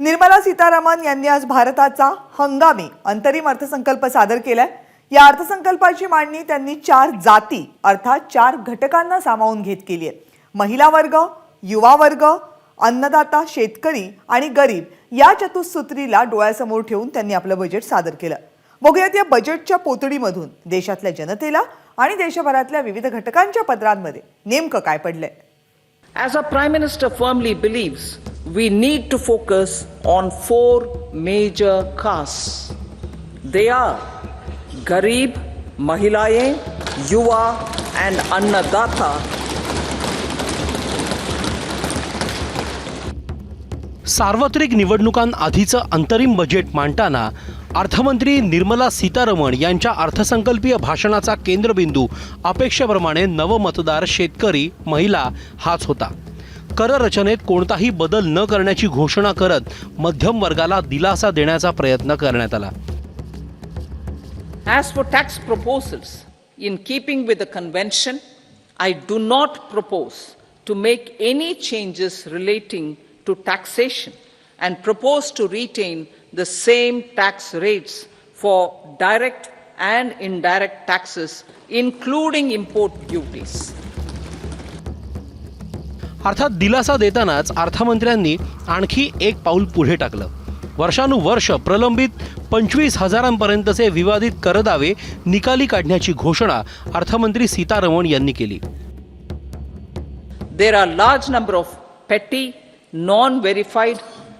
निर्मला सीतारामन यांनी आज भारताचा हंगामी अंतरिम अर्थसंकल्प सादर केलाय. या अर्थसंकल्पाची मांडणी त्यांनी चार जाती अर्थात चार घटकांना सामावून घेत केली आहे. महिला वर्ग युवा वर्ग अन्नदाता शेतकरी आणि गरीब या चतुसूत्रीला डोळ्यासमोर ठेवून त्यांनी आपलं बजेट सादर केलं. बघूयात या बजेटच्या पोतडीमधून देशातल्या जनतेला आणि देशभरातल्या विविध घटकांच्या पत्रांमध्ये नेमकं काय पडलंय. As a Prime Minister firmly believes, we need to focus on four major castes. They are Garib, Mahilaye, Yuva, and Annadatta सार्वत्रिक निवडणुकांआधीचं अंतरिम बजेट मांडताना अर्थमंत्री निर्मला सीतारमण यांच्या अर्थसंकल्पीय भाषणाचा केंद्रबिंदू अपेक्षेप्रमाणे नवमतदार शेतकरी महिला हाच होता कररचनेत कोणताही बदल न करण्याची घोषणा करत मध्यम वर्गाला दिलासा देण्याचा प्रयत्न करण्यात आला As for tax proposals, in keeping with the convention, I do not propose to make any changes relating to taxation and propose to retain the same tax rates for direct and indirect taxes, including import duties. अर्थात दिलासा देतानाच अर्थमंत्र्यांनी आणखी एक पाऊल पुढे टाकलं. वर्षानुवर्ष प्रलंबित पंचवीस हजारांपर्यंतचे विवादित करदावे निकाली काढण्याची घोषणा अर्थमंत्री सीतारमण यांनी केली. There are large number of petty non verified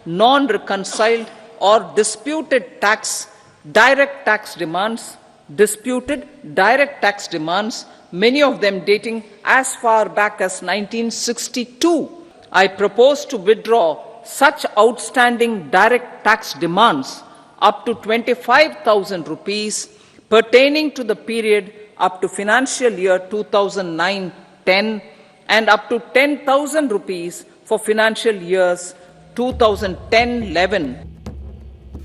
non reconciled or disputed tax direct tax demands disputed direct tax demands many of them dating as far back as 1962. I propose to withdraw such outstanding direct tax demands up to 25,000 rupees pertaining to the period up to financial year 2009-10 and up to 10,000 rupees for financial years 2010-11.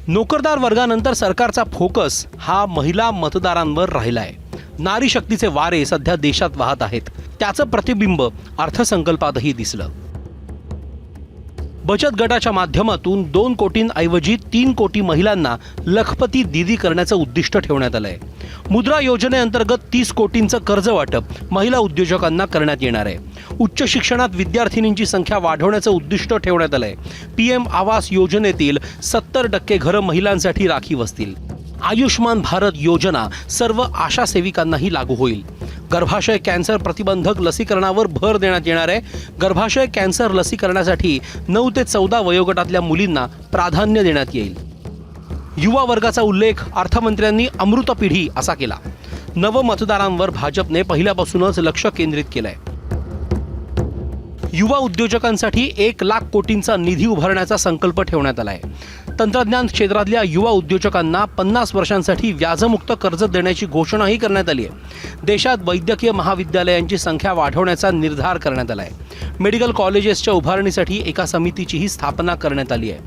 नोकरदार वर्गानंतर सरकारचा focus हा महिला मतदारांवर राहिलाय नारी शक्तीचे वारे सध्या देशात वाहत आहेत. त्याचं प्रतिबिंब अर्थसंकल्पातही दिसलं. बचत गटाच्या माध्यमातून दोन कोटींऐवजी तीन कोटी महिलांना लखपती दिदी करण्याचं उद्दिष्ट ठेवण्यात आलंय. मुद्रा योजनेअंतर्गत तीस कोटींचं कर्ज वाटप महिला उद्योजकांना करण्यात येणार आहे. उच्च शिक्षणात विद्यार्थिनींची संख्या वाढवण्याचं उद्दिष्ट ठेवण्यात आलंय. पी एम आवास योजनेतील सत्तर टक्के घरं महिलांसाठी राखीव असतील आयुष्मान भारत योजना सर्व आशा सेविकांनाही लागू होईल. गर्भाशय कॅन्सर प्रतिबंधक लसीकरणावर भर देण्यात येणार आहे. गर्भाशय कॅन्सर लसीकरणासाठी नऊ ते चौदा वयोगटातल्या मुलींना प्राधान्य देण्यात येईल. युवा वर्गाचा उल्लेख अर्थमंत्र्यांनी अमृत पिढी असा केला. नवमतदारांवर भाजपने पहिल्यापासूनच लक्ष केंद्रित केलंय. युवा उद्योजकांसाठी एक लाख कोटींचा निधी उभारण्याचा संकल्प ठेवण्यात आलाय. तंत्रज्ञान क्षेत्रातल्या युवा उद्योजकांना पन्नास वर्षांसाठी व्याजमुक्त कर्ज देण्याची घोषणाही करण्यात आली आहे. देशात वैद्यकीय महाविद्यालयांची संख्या वाढवण्याचा निर्धार करण्यात आला आहे मेडिकल कॉलेजेसच्या उभारणीसाठी एका समितीचीही स्थापना करण्यात आली आहे.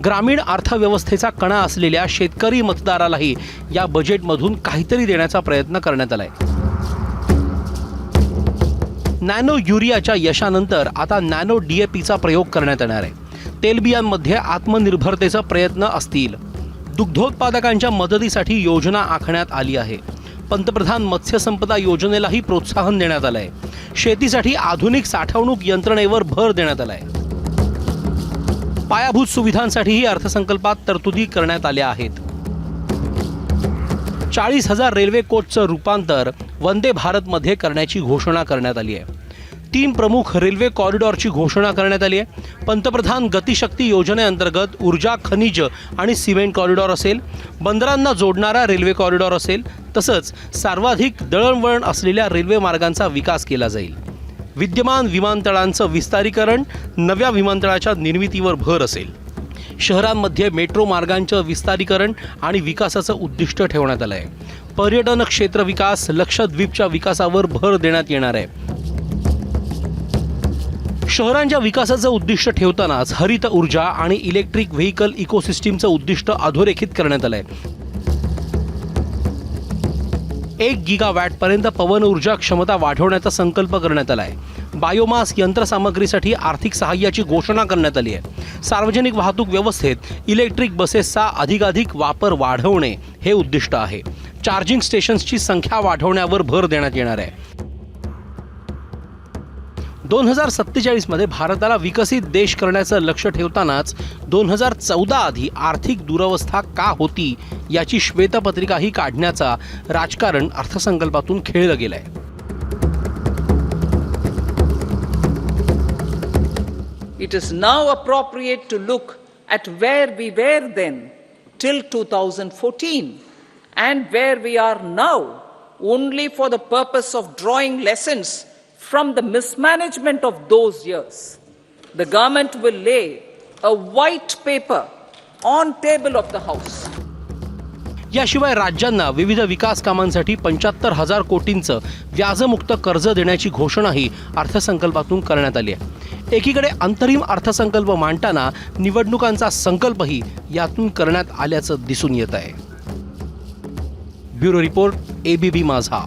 ग्रामीण अर्थव्यवस्थेचा कणा असलेल्या शेतकरी मतदारालाही या बजेटमधून काहीतरी देण्याचा प्रयत्न करण्यात आलाय. नॅनो युरियाच्या यशानंतर आता नॅनो डीएपीचा प्रयोग करण्यात येणार आहे. तेलबियांमध्ये आत्मनिर्भरतेचा प्रयत्न असतील. दुग्धोत्पादकांच्या मदतीसाठी योजना आखण्यात आली आहे. पंतप्रधान मत्स्य संपदा योजनेलाही प्रोत्साहन देण्यात आलं आहे शेतीसाठी आधुनिक साठवणूक यंत्रणेवर भर देण्यात आलाय. पायाभूत सुविधांसाठीही अर्थसंकल्पात तरतुदी करण्यात आल्या आहेत. चाळीस हजार रेल्वे कोचचं रूपांतर वंदे भारतमध्ये करण्याची घोषणा करण्यात आली आहे. तीन प्रमुख रेल्वे कॉरिडॉरची घोषणा करण्यात आली आहे. पंतप्रधान गतिशक्ती योजनेअंतर्गत ऊर्जा खनिज आणि सिमेंट कॉरिडॉर असेल बंदरांना जोडणारा रेल्वे कॉरिडॉर असेल तसंच सर्वाधिक दळणवळण असलेल्या रेल्वे मार्गांचा विकास केला जाईल. विद्यमान विमानतळांचं विस्तारीकरण नव्या विमानतळाच्या निर्मितीवर भर असेल. शहरांमध्ये मेट्रो मार्गांचं विस्तारीकरण आणि विकासाचं उद्दिष्ट ठेवण्यात आलं आहे पर्यटन क्षेत्र विकास लक्षद्वीपच्या विकासावर भर देण्यात येणार आहे. शहरांच्या विकासाचं उद्दिष्ट ठेवतानाच हरित ऊर्जा आणि इलेक्ट्रिक व्हेकल इकोसिस्टीमचं उद्दिष्ट अधोरेखित करण्यात आलंय. एक गिगा वॅटपर्यंत पवन ऊर्जा क्षमता वाढवण्याचा संकल्प करण्यात आला आहे बायोमास यंत्रसामग्रीसाठी आर्थिक सहाय्याची घोषणा करण्यात आली आहे. सार्वजनिक वाहतूक व्यवस्थेत इलेक्ट्रिक बसेसचा अधिकाधिक वापर वाढवणे हे उद्दिष्ट आहे. चार्जिंग स्टेशन्सची संख्या वाढवण्यावर भर देण्यात येणार आहे. दोन हजार सत्तेचाळीसमध्ये भारताला विकसित देश करण्याचं लक्ष ठेवतानाच दोन हजार चौदा आधी आर्थिक दुरवस्था का होती याची श्वेतपत्रिकाही काढण्याचा राजकारण अर्थसंकल्पातून खेळलं गेलं आहे it is now appropriate to look at where we were then till two thousand fourteen and where we are now only for the purpose of drawing lessons from the mismanagement of those years. The government will lay a white paper on table of the house. याशिवाय राज्यांना विविध विकास कामांसाठी पंच्याहत्तर हजार कोटींचं व्याजमुक्त कर्ज देण्याची घोषणाही अर्थसंकल्पातून करण्यात आली आहे एकीकडे अंतरिम अर्थसंकल्प मांडताना निवडणुकांचा संकल्पही यातून करण्यात आल्याचं दिसून येत आहे bureau report ABB Majha